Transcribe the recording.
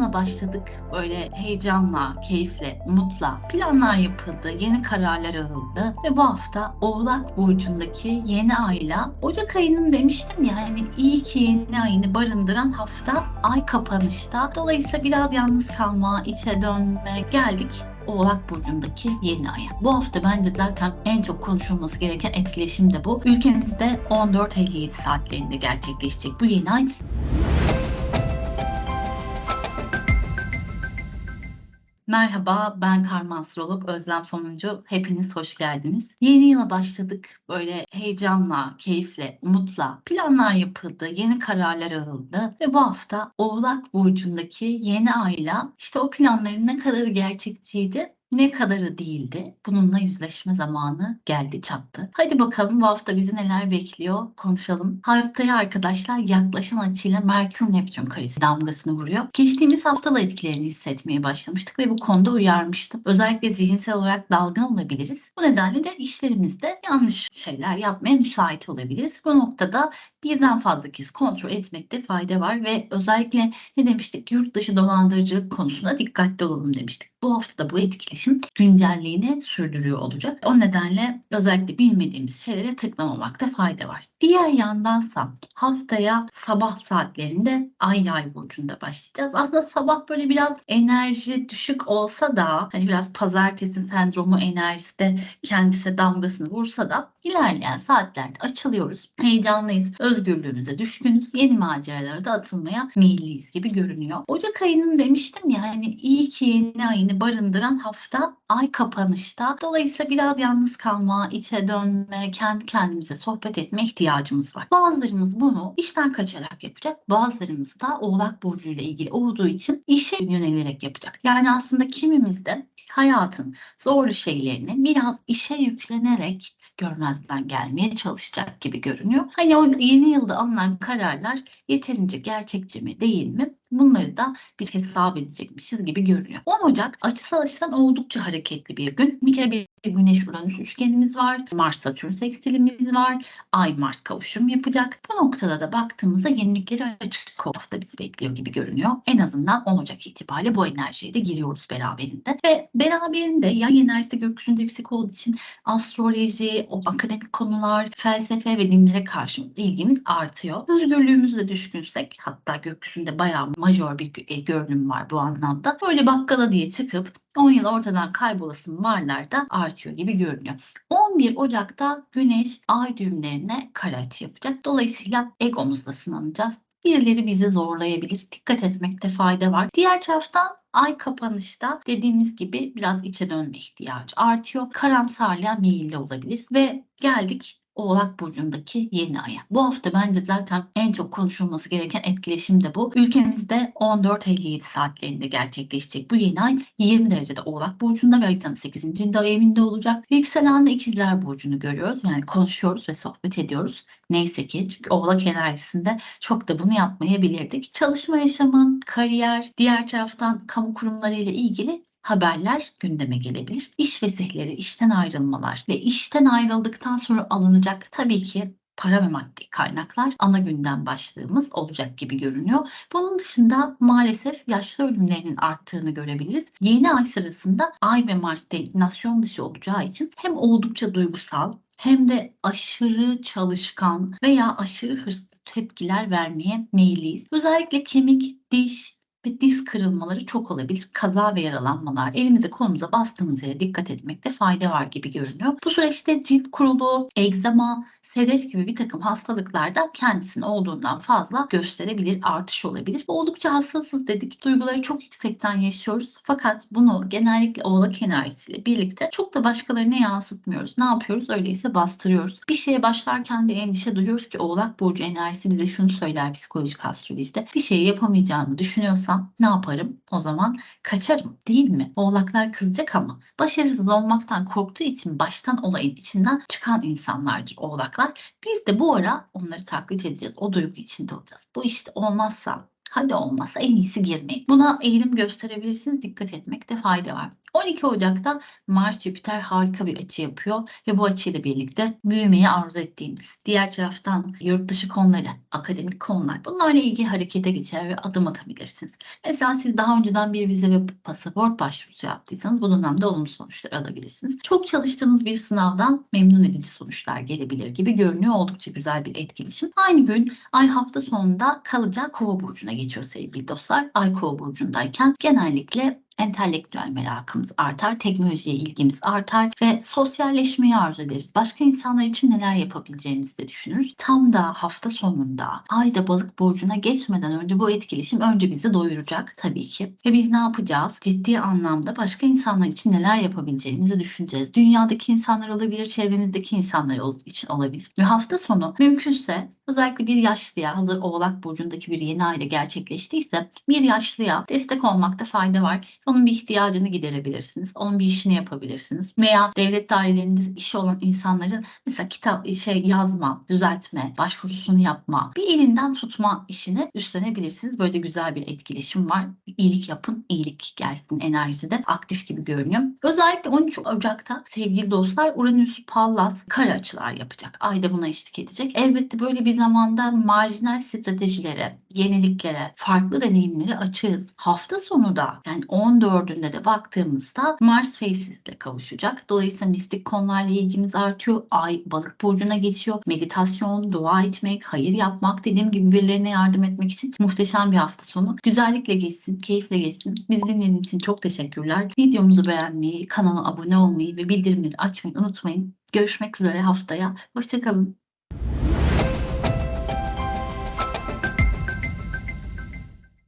yıla başladık. Böyle heyecanla, keyifle, umutla planlar yapıldı, yeni kararlar alındı ve bu hafta Oğlak Burcu'ndaki yeni ayla Ocak ayının demiştim ya hani iyi ki yeni ayını barındıran hafta ay kapanışta. Dolayısıyla biraz yalnız kalma, içe dönme geldik Oğlak Burcu'ndaki yeni aya. Bu hafta bence zaten en çok konuşulması gereken etkileşim de bu. Ülkemizde 14.57 saatlerinde gerçekleşecek bu yeni ay Merhaba, ben karma astrolog Özlem Sonuncu. Hepiniz hoş geldiniz. Yeni yıla başladık. Böyle heyecanla, keyifle, umutla planlar yapıldı, yeni kararlar alındı ve bu hafta Oğlak Burcu'ndaki yeni ayla işte o planların ne kadarı gerçekçiydi ne kadarı değildi. Bununla yüzleşme zamanı geldi çattı. Hadi bakalım bu hafta bizi neler bekliyor konuşalım. Haftaya arkadaşlar yaklaşan açıyla Merkür Neptün karesi damgasını vuruyor. Geçtiğimiz haftalar etkilerini hissetmeye başlamıştık ve bu konuda uyarmıştım. Özellikle zihinsel olarak dalgın olabiliriz. Bu nedenle de işlerimizde yanlış şeyler yapmaya müsait olabiliriz. Bu noktada birden fazla kez kontrol etmekte fayda var ve özellikle ne demiştik yurt dışı dolandırıcılık konusunda dikkatli olalım demiştik. Bu hafta da bu etkileşim güncelliğini sürdürüyor olacak. O nedenle özellikle bilmediğimiz şeylere tıklamamakta fayda var. Diğer yandansa haftaya sabah saatlerinde Ay Yay burcunda başlayacağız. Aslında sabah böyle biraz enerji düşük olsa da hani biraz pazartesi sendromu enerjisi de kendisine damgasını vursa da ilerleyen saatlerde açılıyoruz. Heyecanlıyız, özgürlüğümüze düşkünüz, yeni maceralara da atılmaya meyilliyiz gibi görünüyor. Ocak ayının demiştim ya hani iyi ki yeni ayını barındıran hafta ay kapanışta. Dolayısıyla biraz yalnız kalma, içe dönme, kendi kendimize sohbet etme ihtiyacımız var. Bazılarımız bunu işten kaçarak yapacak. Bazılarımız da Oğlak Burcu ile ilgili olduğu için işe yönelerek yapacak. Yani aslında kimimiz de hayatın zorlu şeylerini biraz işe yüklenerek görmezden gelmeye çalışacak gibi görünüyor. Hani o yeni yılda alınan kararlar yeterince gerçekçi mi değil mi? Bunları da bir hesap edecekmişiz gibi görünüyor. 10 Ocak açısal açıdan oldukça hareketli bir gün. Bir kere bir Güneş Uranüs üçgenimiz var. Mars Satürn sekstilimiz var. Ay Mars kavuşum yapacak. Bu noktada da baktığımızda yenilikleri açık hafta bizi bekliyor gibi görünüyor. En azından 10 Ocak itibariyle bu enerjiye de giriyoruz beraberinde. Ve beraberinde yay enerjisi gökyüzünde yüksek olduğu için astroloji, o akademik konular, felsefe ve dinlere karşı ilgimiz artıyor. Özgürlüğümüzü de düşkünsek hatta gökyüzünde bayağı majör bir e, görünüm var bu anlamda. Böyle bakkala diye çıkıp 10 yıl ortadan kaybolasın varlar da artıyor gibi görünüyor. 11 Ocak'ta Güneş ay düğümlerine kare açı yapacak. Dolayısıyla egomuzla sınanacağız. Birileri bizi zorlayabilir. Dikkat etmekte fayda var. Diğer taraftan ay kapanışta dediğimiz gibi biraz içe dönme ihtiyacı artıyor. Karamsarlığa meyilli olabilir ve geldik Oğlak Burcu'ndaki yeni aya. Bu hafta bence zaten en çok konuşulması gereken etkileşim de bu. Ülkemizde 14.57 saatlerinde gerçekleşecek bu yeni ay 20 derecede Oğlak Burcu'nda ve haritanın 8. evinde olacak. Yükselen İkizler Burcu'nu görüyoruz. Yani konuşuyoruz ve sohbet ediyoruz. Neyse ki çünkü Oğlak enerjisinde çok da bunu yapmayabilirdik. Çalışma yaşamı, kariyer, diğer taraftan kamu kurumları ile ilgili haberler gündeme gelebilir. İş vesihleri, işten ayrılmalar ve işten ayrıldıktan sonra alınacak tabii ki para ve maddi kaynaklar ana gündem başlığımız olacak gibi görünüyor. Bunun dışında maalesef yaşlı ölümlerinin arttığını görebiliriz. Yeni ay sırasında Ay ve Mars denklinasyon dışı olacağı için hem oldukça duygusal hem de aşırı çalışkan veya aşırı hırslı tepkiler vermeye meyilliyiz. Özellikle kemik, diş, ve diz kırılmaları çok olabilir. Kaza ve yaralanmalar. Elimize kolumuza bastığımız yere dikkat etmekte fayda var gibi görünüyor. Bu süreçte cilt kuruluğu, egzama, sedef gibi bir takım hastalıklarda kendisini olduğundan fazla gösterebilir, artış olabilir. Oldukça hassasız dedik. Duyguları çok yüksekten yaşıyoruz. Fakat bunu genellikle oğlak enerjisiyle birlikte çok da başkalarına yansıtmıyoruz. Ne yapıyoruz? Öyleyse bastırıyoruz. Bir şeye başlarken de endişe duyuyoruz ki oğlak burcu enerjisi bize şunu söyler psikolojik astrolojide. Bir şeyi yapamayacağımı düşünüyorsam ne yaparım? O zaman kaçarım değil mi? Oğlaklar kızacak ama başarısız olmaktan korktuğu için baştan olayın içinden çıkan insanlardır oğlaklar. Biz de bu ara onları taklit edeceğiz. O duygu içinde olacağız. Bu işte olmazsa Hadi olmazsa en iyisi girmeyin. Buna eğilim gösterebilirsiniz. Dikkat etmekte fayda var. 12 Ocak'ta Mars Jüpiter harika bir açı yapıyor ve bu açıyla birlikte büyümeyi arzu ettiğimiz, diğer taraftan yurt dışı konuları, akademik konular bunlarla ilgili harekete geçer ve adım atabilirsiniz. Mesela siz daha önceden bir vize ve pasaport başvurusu yaptıysanız bu dönemde olumlu sonuçlar alabilirsiniz. Çok çalıştığınız bir sınavdan memnun edici sonuçlar gelebilir gibi görünüyor. Oldukça güzel bir etkileşim. Aynı gün ay hafta sonunda kalacağı kova burcuna geçiyor sevgili dostlar. Ay kova burcundayken genellikle entelektüel merakımız artar, teknolojiye ilgimiz artar ve sosyalleşmeyi arzu ederiz. Başka insanlar için neler yapabileceğimizi de düşünürüz. Tam da hafta sonunda Ayda balık burcuna geçmeden önce bu etkileşim önce bizi doyuracak tabii ki. Ve biz ne yapacağız? Ciddi anlamda başka insanlar için neler yapabileceğimizi düşüneceğiz. Dünyadaki insanlar olabilir, çevremizdeki insanlar için olabilir. Ve hafta sonu mümkünse özellikle bir yaşlıya hazır Oğlak burcundaki bir yeni ayda gerçekleştiyse bir yaşlıya destek olmakta fayda var. Onun bir ihtiyacını giderebilirsiniz. Onun bir işini yapabilirsiniz. Veya devlet dairelerinde işi olan insanların mesela kitap şey yazma, düzeltme, başvurusunu yapma, bir elinden tutma işini üstlenebilirsiniz. Böyle de güzel bir etkileşim var. İyilik yapın, iyilik gelsin enerjisi de aktif gibi görünüyor. Özellikle 13 Ocak'ta sevgili dostlar Uranüs Pallas kare açılar yapacak. Ay da buna eşlik edecek. Elbette böyle bir zamanda marjinal stratejilere, yeniliklere, farklı deneyimlere açığız. Hafta sonu da yani 14'ünde de baktığımızda Mars Faces ile kavuşacak. Dolayısıyla mistik konularla ilgimiz artıyor. Ay balık burcuna geçiyor. Meditasyon, dua etmek, hayır yapmak dediğim gibi birilerine yardım etmek için muhteşem bir hafta sonu. Güzellikle geçsin, keyifle geçsin. Bizi dinlediğiniz için çok teşekkürler. Videomuzu beğenmeyi, kanala abone olmayı ve bildirimleri açmayı unutmayın. Görüşmek üzere haftaya. Hoşçakalın.